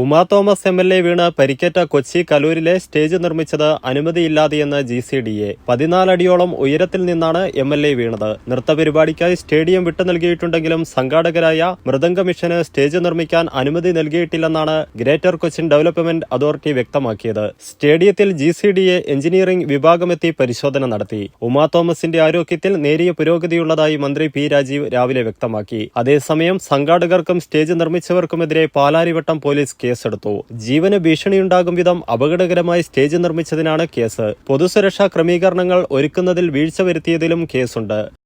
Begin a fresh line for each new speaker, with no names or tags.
Uma Thomas M L A വീണ് പരിക്കേറ്റ കൊച്ചി കലൂരിലെ സ്റ്റേജ് നിർമ്മിച്ചത് അനുമതിയില്ലാതെയെന്ന് ജി സി ഡി എ. പതിനാലടിയോളം ഉയരത്തിൽ നിന്നാണ് എം എൽ എ വീണത്. നൃത്തപരിപാടിക്കായി സ്റ്റേഡിയം വിട്ടു നൽകിയിട്ടുണ്ടെങ്കിലും സംഘാടകരായ മൃദംഗ മിഷന് സ്റ്റേജ് നിർമ്മിക്കാൻ അനുമതി നൽകിയിട്ടില്ലെന്നാണ് ഗ്രേറ്റർ കൊച്ചിൻ ഡെവലപ്മെന്റ് അതോറിറ്റി വ്യക്തമാക്കിയത്. സ്റ്റേഡിയത്തിൽ G C D A engineering വിഭാഗമെത്തി പരിശോധന നടത്തി. ഉമാ തോമസിന്റെ ആരോഗ്യത്തിൽ നേരിയ പുരോഗതിയുള്ളതായി മന്ത്രി പി രാജീവ് രാവിലെ വ്യക്തമാക്കി. അതേസമയം സംഘാടകർക്കും സ്റ്റേജ് നിർമ്മിച്ചവർക്കുമെതിരെ പാലാരിവട്ടം പോലീസ് കേസെടുത്തു. ജീവന് ഭീഷണിയുണ്ടാകും വിധം അപകടകരമായി സ്റ്റേജ് നിർമ്മിച്ചതിനാണ് കേസ്. പൊതുസുരക്ഷാ ക്രമീകരണങ്ങൾ ഒരുക്കുന്നതിൽ വീഴ്ച വരുത്തിയതിലും കേസുണ്ട്.